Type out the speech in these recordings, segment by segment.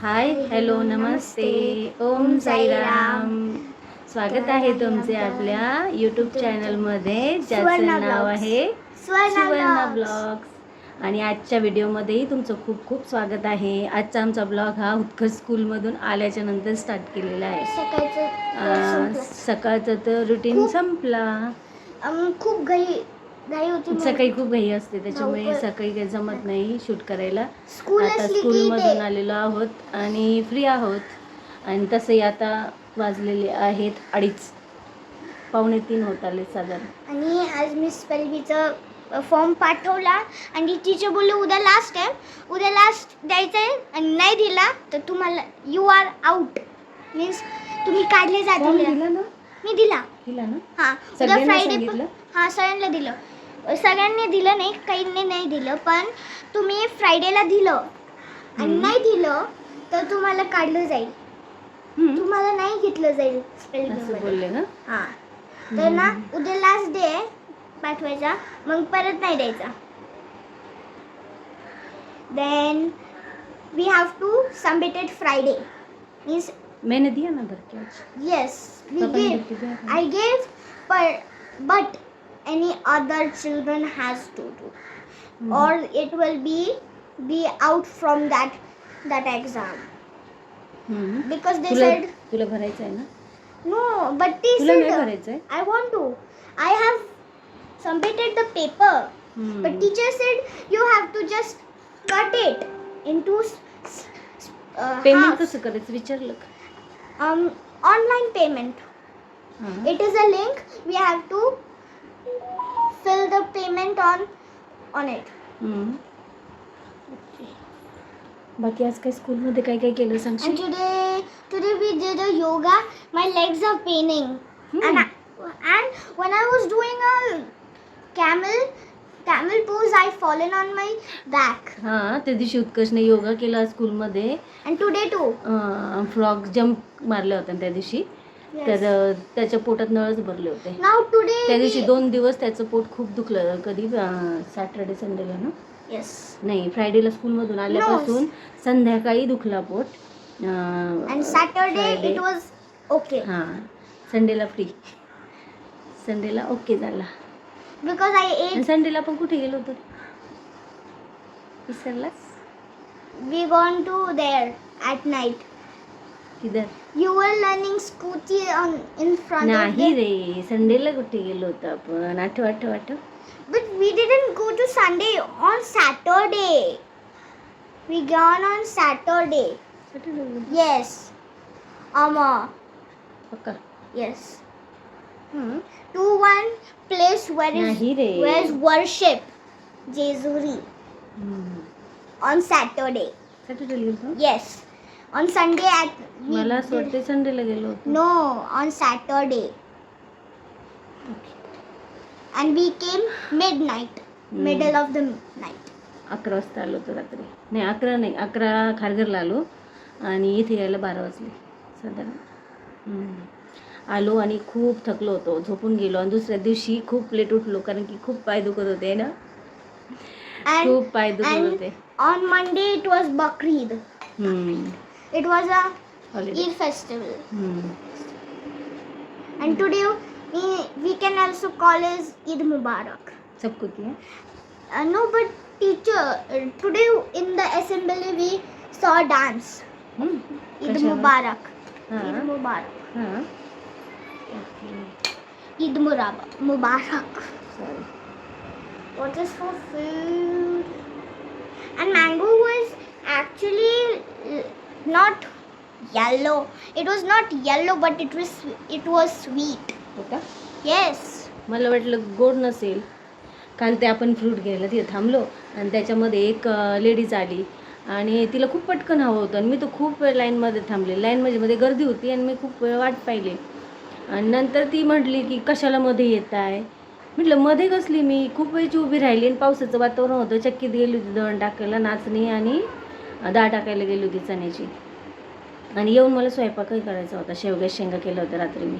Hi hello नमस्ते ओम साईराम स्वागत आहे तुमचे आपल्या यूट्यूब चॅनलमध्ये ज्याचं नाव. आहे सुवर्णा. ब्लॉग्स आणि आजच्या व्हिडिओमध्येही तुमचं खूप खूप स्वागत आहे. आजचा आमचा ब्लॉग हा उत्कर्ष स्कूलमधून आल्याच्यानंतर स्टार्ट केलेला आहे. सकाळचं तर रुटीन संपला. खूप घाई सकाळी खूप घाई असते त्याच्यामुळे सकाळी काही जमत नाही शूट करायला. आता स्कूलमधून आलेलो आहोत आणि फ्री आहोत. आणि तसंही आता वाजलेले आहेत अडीच. पावणे तीन होत आले साधारण. आणि आज मी स्पेलबीचं फॉर्म पाठवला आणि टीचर बोलले उद्या लास्ट आहे. उद्या लास्ट द्यायचं आहे आणि नाही दिला तर तुम्हाला यू आर आउट मीन्स तुम्ही काढले ना? मी दिला. दिला ना? हां उद्या फ्रायडे? हां सगळ्यांना दिलं. सगळ्यांनी दिलं नाही काहींनी नाही दिलं पण तुम्ही फ्रायडेला दिलं. आणि. नाही दिलं तर तुम्हाला काढलं जाईल. तुम्हाला नाही घेतलं जाईल बोलले ना? हां. तर ना उद्या लास्ट डे आहे. पाठवायचा मग परत नाही द्यायचा then we have to submitted Friday means मैंने दिया ना भर के आज येस वी पापा ने गेव भर के दिया था? I gave, but but any other children has to do, हम्म. or it will be be out from that that exam हम्म. because they तुला said तुला भरायचं आहे ना no. But they तुला नाही said भरायचं आहे I want to. I have submitted the paper, हम्म. but teacher said you have to just cut it into s- s- s- uh, payment halves. कसं करायचं विचारलं का um online payment. हां. it is a link we have to fill the payment on on it hmm. Okay. बाकी आज काय स्कूलमध्ये काय काय केलं and सांगशील today today we did a yoga my legs are paining and I, and when i was doing a camel camel pose i fallen on my back. हां त्या दिवशी उत्कर्षने योगा केला स्कूलमध्ये. And today too. Frock jump मारले होते त्या दिवशी. तर त्याच्या पोटात नळच भरले होते. Now today त्या दिवशी दोन दिवस त्याचं पोट खूप दुखलं. कधी सॅटर्डे संडेला ना? Yes. नाही फ्रायडेला स्कूलमधून आल्यापासून संध्याकाळी दुखला पोट. अं, and saturday Friday. it was okay. हां संडेला फ्री संडेला ओके झाला. because i आणि ate संडेला आपण कुठे गेलो होतो विसरलास we gone to there at night किधर You were learning scooty on in front of नाही the रे संडेला कुठे गेलो होतो आपण आठव आठव आठव But we didn't go to Sunday on Saturday. We gone on Saturday. Yes. Amma. पक्का Yes. To one place where is Jejuri. On Saturday yes on Sunday at मला असं संडेला गेलो no on Saturday and we midnight middle of the night अकरा वाजता आलो होतो रात्री. नाही अकरा नाही अकरा खारघरला आलो. आणि इथे यायला बारा वाजले. साधारण. आलो आणि खूप थकलो होतो झोपून गेलो. आणि दुसऱ्या दिवशी खूप लेट उठलो कारण की खूप पाय दुखत होते ना? खूप पाय दुखत होते. On Monday it was Bakrid it was a Eid festival and today we can also call is Eid Mubarak सब कुछ no but teacher today in the assembly we saw dance Eid Mubarak Eid Mubarak हां. Eid Mubarak. हां. Sorry What is for food? And mango was actually not yellow. It was not yellow, but it was it was sweet. हो का Yes. मला वाटलं गोड नसेल काल ते आपण फ्रूट घ्यायला तिथे थांबलो आणि त्याच्यामध्ये एक लेडीज आली आणि तिला खूप पटकन हवं होतं आणि मी तर खूप वेळ लाईनमध्ये थांबले लाईन म्हणजे मध्ये गर्दी होती आणि मी खूप वेळ वाट पाहिली आणि नंतर ती म्हटली की कशाला मध्ये येत आहे? म्हटलं मध्ये कसली मी? खूप वेळची उभी राहिली आणि पावसाचं वातावरण होतं. चक्कीत गेली होती दळण टाकायला नाचणी आणि दाळ डाळ टाकायला गेली होती चण्याची. आणि येऊन मला स्वयंपाकही करायचा होता. शेवग्या शेंगा केल्या होत्या रात्री मी.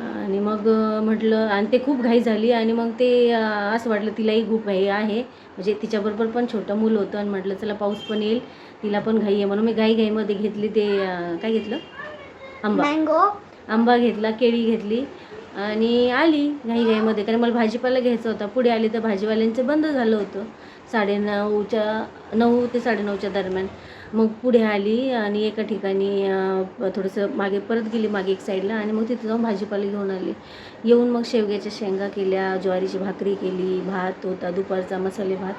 आणि मग म्हटलं आणि ते खूप घाई झाली आणि मग ते असं वाटलं तिलाही खूप घाई आहे. म्हणजे तिच्याबरोबर पण छोटं मुलं होतं आणि म्हटलं चला पाऊस पण येईल. तिला पण घाई आहे. म्हणून मी घाई घाईमध्ये घेतली ते काय घेतलं? आंबा. मँगो. आंबा घेतला केळी घेतली आणि आली घाईघाईमध्ये कारण मला भाजीपाला घ्यायचा होता. पुढे आली तर भाजीवाल्यांचं बंद झालं होतं. साडेनऊच्या नऊ ते साडेनऊच्या दरम्यान. मग पुढे आली आणि एका ठिकाणी थोडंसं मागे परत गेली मागे एक साईडला आणि मग तिथे जाऊन भाजीपाला घेऊन आली. येऊन मग शेवग्याच्या शेंगा केल्या ज्वारीची भाकरी केली भात होता दुपारचा मसाले भात.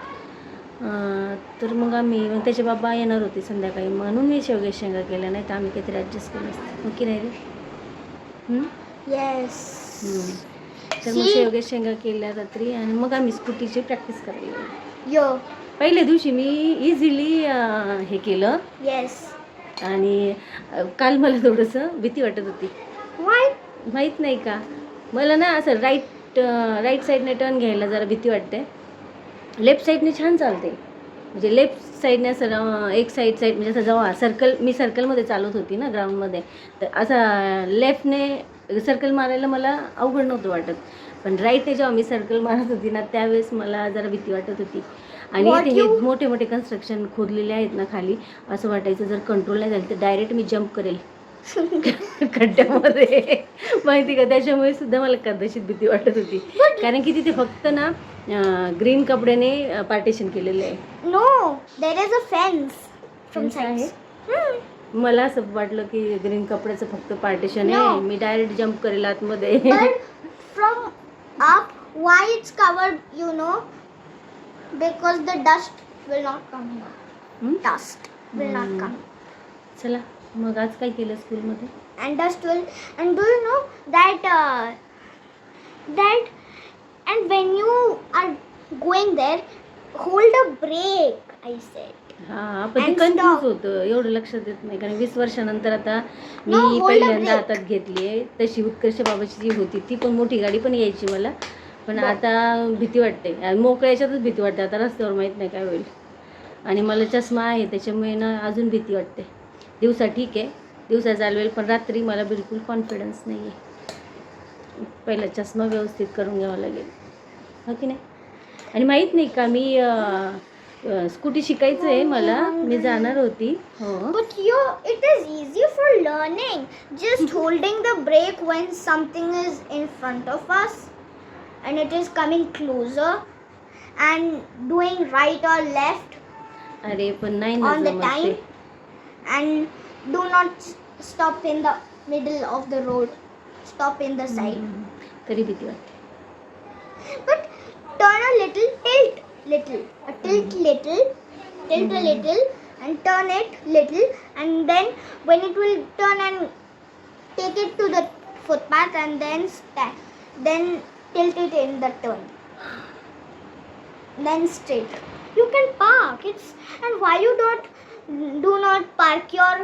तर मग आम्ही मग त्याचे बाबा येणार होते संध्याकाळी. म्हणून मी शेवग्या शेंगा केल्या नाही तर आम्ही काहीतरी ॲडजस्ट केलं असतं. मग की नाही रे हम्म. तर मग? शेवग्या शेंगा केल्या रात्री आणि मग आम्ही स्कूटीची प्रॅक्टिस करायला. Yo. पहिल्या दिवशी मी इझिली हे केलं Yes. आणि काल मला थोडंसं भीती वाटत होती Why? माहीत नाही का मला ना असं राईट राईट साईडने टर्न घ्यायला जरा भीती वाटते लेफ्ट साईडने छान चालते म्हणजे लेफ्ट साईडने अं, एक साईड साईड म्हणजे असं जेव्हा सर्कल मी सर्कलमध्ये चालवत होती ना ग्राउंडमध्ये तर असा लेफ्टने सर्कल मारायला मला अवघड नव्हतं वाटत. पण राईटने जेव्हा मी सर्कल मारत होती ना त्यावेळेस मला जरा भीती वाटत होती. आणि इथे हे मोठे मोठे कन्स्ट्रक्शन खोदलेले आहेत ना खाली असं वाटायचं जर कंट्रोल नाही झालं तर डायरेक्ट मी जम्प करेल. खड्ड्यामध्ये. माहिती का? त्याच्यामुळे सुद्धा मला कदाचित भीती वाटत होती. कारण की तिथे फक्त ना ग्रीन कपड्याने पार्टिशन केलेले आहे. No there is a fence from आहे? मला असं वाटलं की ग्रीन कपड्याचं फक्त पार्टिशन आहे. मी डायरेक्ट जम्प करेल आतमध्ये. From up why it's you know because the dust dust चला. मग आज काय केलं स्कूलमध्ये And dust will. And do you know that? Uh, that. And when you are going there, hold a break. I said. हा पण ते And confuse stop. होतं एवढं लक्षात येत नाही कारण वीस वर्षानंतर आता No, मी hold a पहिल्यांदा break. हातात घेतली आहे तशी उत्कर्ष बाबाची जी होती ती पण मोठी गाडी पण यायची मला पण. आता भीती वाटते आणि मोकळ्या याच्यातच भीती वाटते आता रस्त्यावर माहीत नाही काय होईल आणि मला चष्मा आहे त्याच्यामुळे ना अजून भीती वाटते दिवसा ठीक आहे. दिवसा चालवेल पण रात्री मला बिलकुल कॉन्फिडन्स नाही आहे पहिला चष्मा व्यवस्थित करून घ्यावा लागेल. हो की नाही? आणि माहीत नाही का मी स्कूटी शिकायचं आहे मला. मी जाणार होती. But you it is easy for learning just holding the brake when something is in front of us and it is coming closer and doing right or left अरे पण नाही on the time and do not stop in the middle of the road. Stop in the side. Hmm. Very big but turn a little tilt little. A tilt hmm. little tilt a hmm. little and turn it little. And then when it will turn and take it to the footpath and then stand, then tilt it in the turn. Then straight. You can park. It's and why you don't do not park your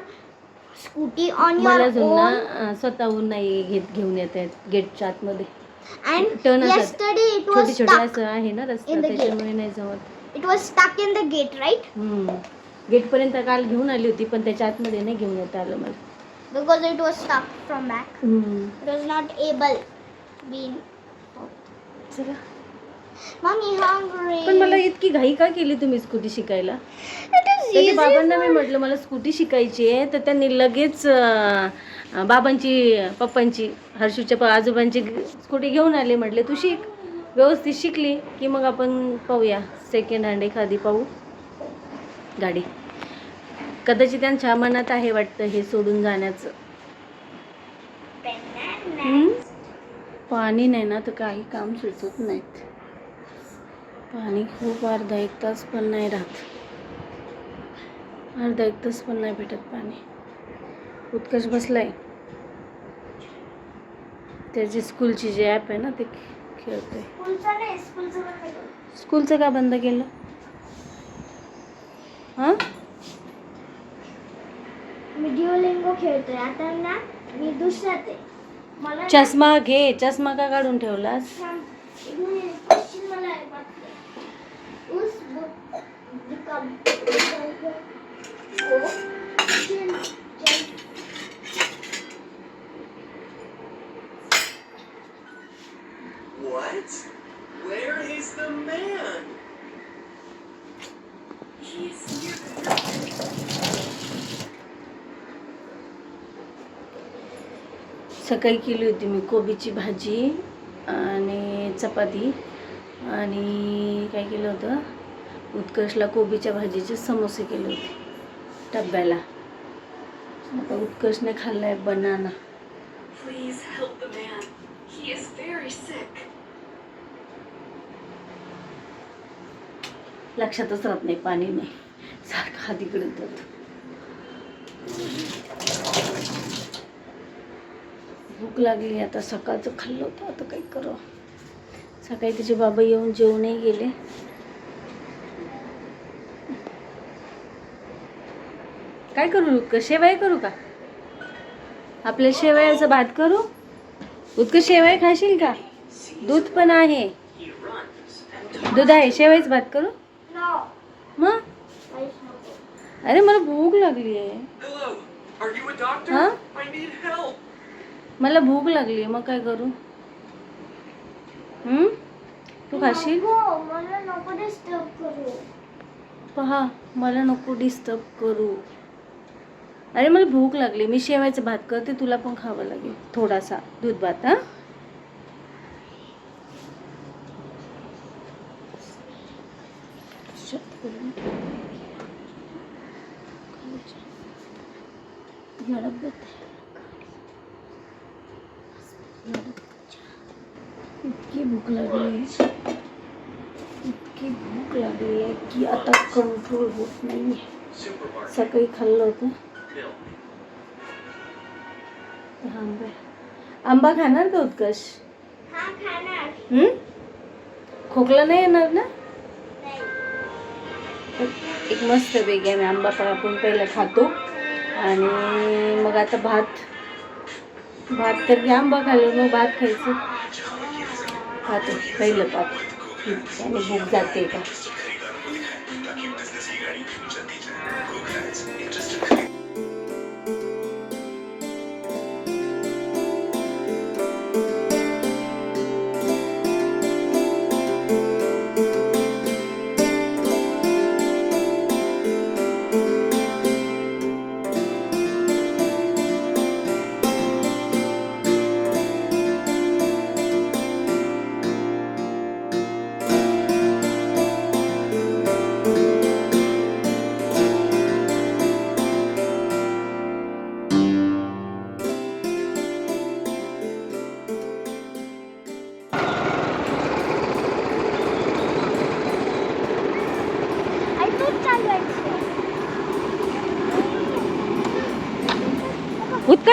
scooty on your own स्वतःहून नाही घेत घेऊन येत आहेत गेटच्या आतमध्ये. And turn study it was छोटे असं आहे ना रस्त्यामुळे नाही जमत. इट वॉज टाक in the gate right gate पर्यंत काल घेऊन आली होती पण त्याच्या आतमध्ये नाही घेऊन येत आलं मला. बिकॉज इट वॉज टाक from back it was not able been चला. Mommy hungry. पण मला इतकी घाई का केली तुम्ही स्कूटी शिकायला? It is त्याच्या easy. बाबांना मी म्हटलं मला स्कूटी शिकायची आहे. तर त्यांनी लगेच अं, अं, बाबांची पप्पांची हर्षूच्या प- आजोबांची स्कूटी घेऊन आले. म्हटले तू शिक. व्यवस्थित शिकली की मग आपण पाहूया. सेकंड हँड एखादी पाहू. गाडी. कदाचित त्यांच्या मनात आहे वाटतं हे सोडून जाण्याचं. हम्म? पाणी नाही ना तर काही काम सुचत नाहीत. पाणी खूप अर्धा एक तास पण नाही राहत. अर्धा एक तास पण नाही भेटत पाणी. उत्कर्ष बसलाय. त्याची स्कूलची जे ॲप आहे ना ते खेळतोय. स्कूलचं का बंद केलं? हां? मी खेळतोय. आता ना मी दुसऱ्यात आहे. मला ना- चष्मा घे. चष्मा का काढून ठेवलास? उस What? Where is the man? He's here. सकाळी केली होती मी कोबीची भाजी आणि चपाती आणि काय केलं होतं? उत्कर्षला कोबीच्या भाजीचे समोसे केले होते डब्याला. आता उत्कर्षने बनाना. Is very sick. लक्षातच राहत नाही पाणी नाही. सारखं हात इकडे जात भूक लागली आता सकाळचं खाल्लं होतं आता काही करावं? सकाळी तिचे बाबा येऊन जेवणही गेले. काय करू? का शेवाय करू का? आपल्या शेवयाचा भात करू? उतक शेवाय खाशील का? दूध पण आहे. दूध आहे शेवायच भात करू. मग. अरे मला भूक लागली आहे. मला भूक लागली आहे मग काय करू? तू खाशील? नको, मला नको डिस्टर्ब करू. पहा मला नको डिस्टर्ब करू. अरे मला भूक लागली. मी शेवायचं भात करते तुला पण खावं लागेल. थोडासा दूध भात हा? या डब्यात आहे. या डब्यात. इतकी भूक लागली इतकी भूक लागली आहे की आता कंट्रोल होत नाही. सकाळी खाल्लं होतं. हा आंबा. आंबा खाणार का उत्कर्ष हा? खोकला नाही येणार ना नाही. एक मस्त वेगळी आम्ही आंबा पण आपण पहिलं खातो आणि मग आता भात भात तर घ्या आंबा खाल्लो मग भात खायचं खातो पहिलं भात आणि भूक जाते का?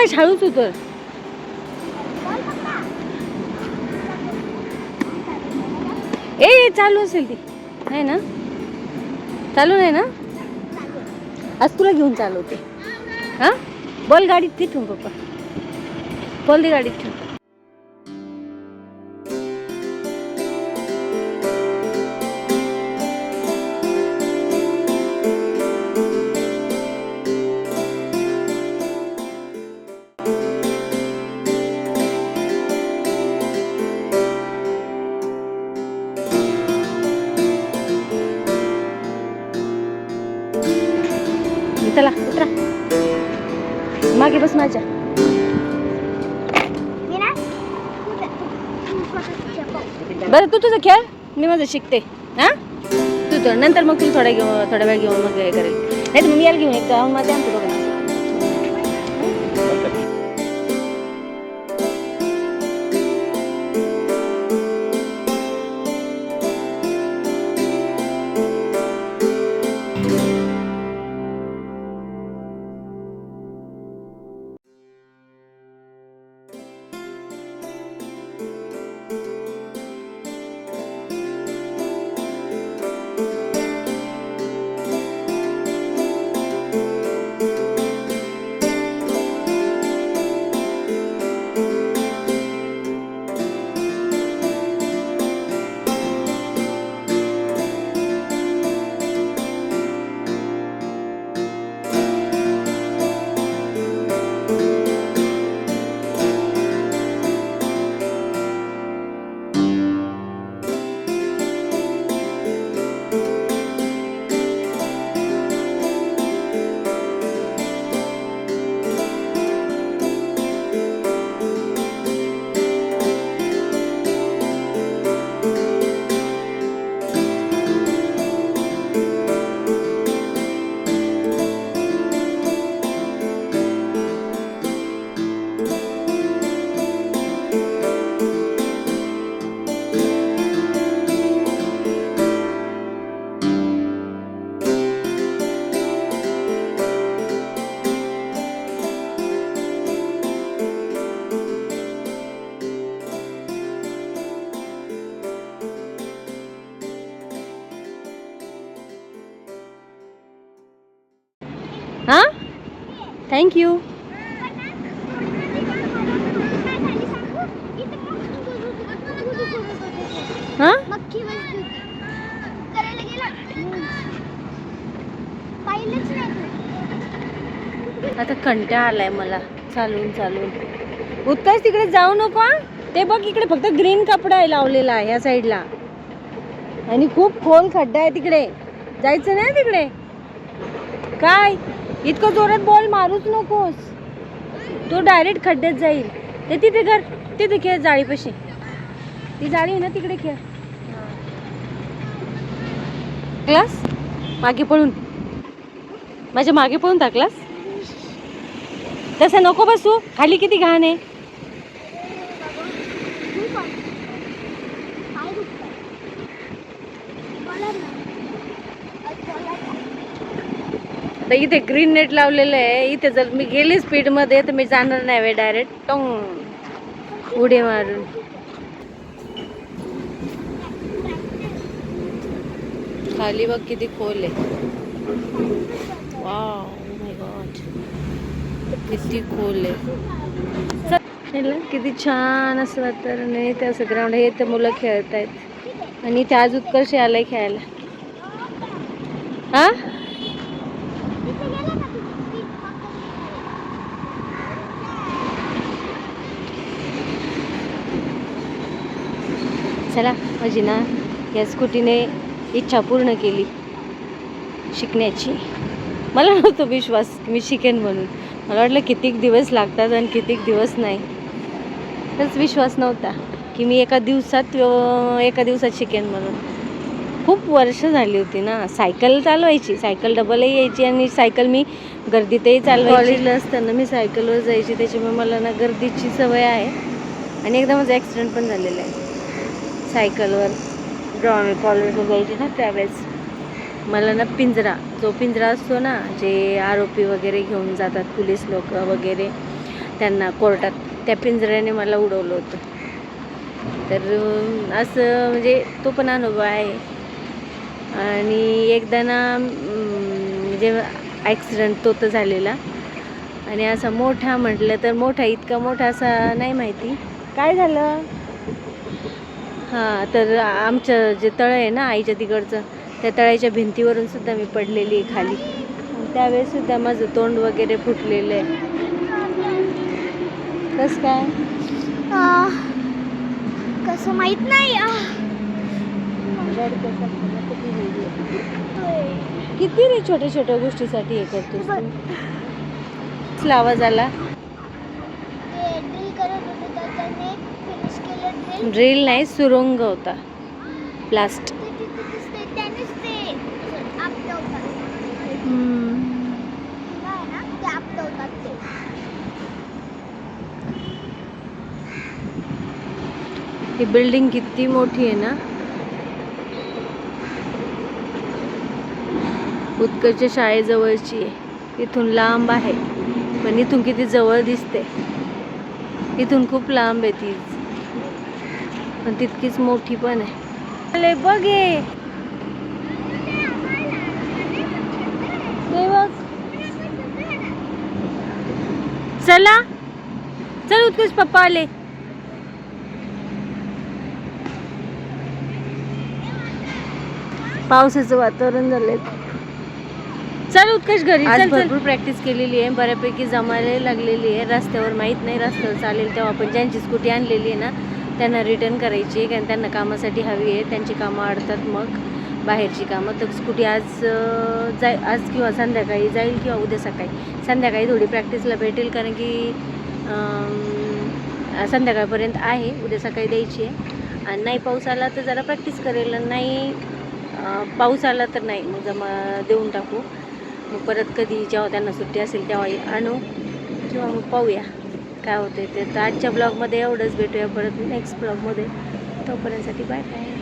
उत्कर्ष शाळूच उतर ए चालू असेल ती. नाही ना? चालू नाही ना? आज तुला घेऊन चालवते. हा? बोल गाडीत तिथून पप्पा. बोल दे गाडीत ठेव. माझं शिकते हा? तू तर नंतर मग तू थोडा घेऊन थोडा वेळ घेऊन मग हे करेल. नाही तर मग मी याला घेऊन एक माझ्या आमचं बघा. आता कंटा आलाय मला. चालून चालून. उत्कर्ष तिकडे जाऊ नको ते बघ इकडे फक्त ग्रीन कपडा आहे लावलेला ह्या साईडला. आणि खूप खोल खड्डा आहे तिकडे. जायचं नाही तिकडे? काय? इतकं जोरात बॉल मारूच नकोस. तो डायरेक्ट खड्ड्यात जाईल. ते तिथे घर. तिथे खेळ जाळीपाशी. ती जाळी आहे ना तिकडे खेळ. क्लास मागे पळून. माझ्या मागे पळून टाकलास? तसं नको बसू. खाली किती घाण आहे. तर इथे ग्रीन नेट लावलेलं आहे. इथे जर मी गेली स्पीडमध्ये तर मी जाणार नाही वे डायरेक्ट टोंग. उडी मारून. खाली बघ किती खोल आहे. वाव किती खोल आहे. चल, किती छान असं वातावरण आहे ते असं ग्राउंड आहे तर मुलं खेळत आहेत आणि ते आज उत्कर्ष आलाय खेळायला. हा? चला माझी ना या स्कूटीने इच्छा पूर्ण केली शिकण्याची. मला नव्हतो विश्वास की मी शिकेन म्हणून. मला वाटलं कितीक दिवस लागतात आणि कितीक दिवस नाही. तरच विश्वास नव्हता की मी एका दिवसात एका दिवसात शिकेन म्हणून. खूप वर्ष झाली होती ना. सायकल चालवायची सायकल डबलही यायची आणि सायकल मी गर्दीतही चालवायची. कॉलेजला असताना मी सायकलवर जायची त्याच्यामुळे मला ना गर्दीची सवय आहे. आणि एकदा माझा ॲक्सिडेंट पण झालेला आहे. सायकलवर ड्रॉ मी कॉलेजला जायची ना त्यावेळेस. मला ना पिंजरा जो पिंजरा असतो ना जे आरोपी वगैरे घेऊन जातात पोलीस लोक वगैरे त्यांना कोर्टात त्या पिंजऱ्याने मला उडवलं होतं. तर असं म्हणजे तो पण अनुभव आहे. आणि एकदा ना म्हणजे ॲक्सिडेंट तो तर झालेला. आणि असा मोठा म्हटलं तर मोठा इतका मोठा असा नाही माहिती. काय झालं? हां तर आमचं जे तळ आहे ना आईच्या तिकडचं त्या तळ्याच्या भिंतीवरून सुद्धा मी पडलेली आहे खाली. त्यावेळेस सुद्धा माझं तोंड वगैरे फुटलेलं आहे. कसं काय? कसं माहीत नाही. किती रे छोट्या छोट्या गोष्टीसाठी हे करतोस बघ. तू? कसला आवाज आला. करत ड्रिल नाही सुरुंग होता. प्लास्ट ते तिथे दिसते त्यानेच ते आपटवतात आहे ना ते आपटवतात ते ही बिल्डिंग किती मोठी आहे ना? उत्कर्ष शाळेजवळची आहे. इथून लांब आहे. पण इथून किती जवळ दिसते. इथून खूप लांब आहे ती पण तितकीच मोठी पण आहे. बघे हे. ते बघ चला. चल उत्कर्ष पप्पा आले. पावसाचं वातावरण झालंय. चल उत्कर्ष घरी. चल. भरपूर प्रॅक्टिस केलेली आहे. बऱ्यापैकी जमायला लागलेली आहे. रस्त्यावर माहीत नाही रस्त्यावर चालेल तेव्हा आपण ज्यांची स्कूटी आणलेली आहे ना त्यांना रिटर्न करायची आहे. कारण त्यांना कामासाठी हवी आहे. त्यांची कामं अडतात मग. बाहेरची कामं तर स्कूटी आज जाय आज किंवा संध्याकाळी जाईल किंवा उद्या सकाळी. संध्याकाळी थोडी प्रॅक्टिसला भेटेल कारण की संध्याकाळपर्यंत आहे उद्या सकाळी द्यायची आहे. आणि नाही पाऊस आला तर जरा प्रॅक्टिस करेल नाही पाऊस आला तर नाही मग जमा देऊन टाकू. मग परत कधी जेव्हा त्यांना सुट्टी असेल तेव्हा आणू किंवा मग पाहूया काय होते ते. तर आजच्या ब्लॉगमध्ये एवढंच भेटूया परत नेक्स्ट ब्लॉगमध्ये तोपर्यंतसाठी बाय बाय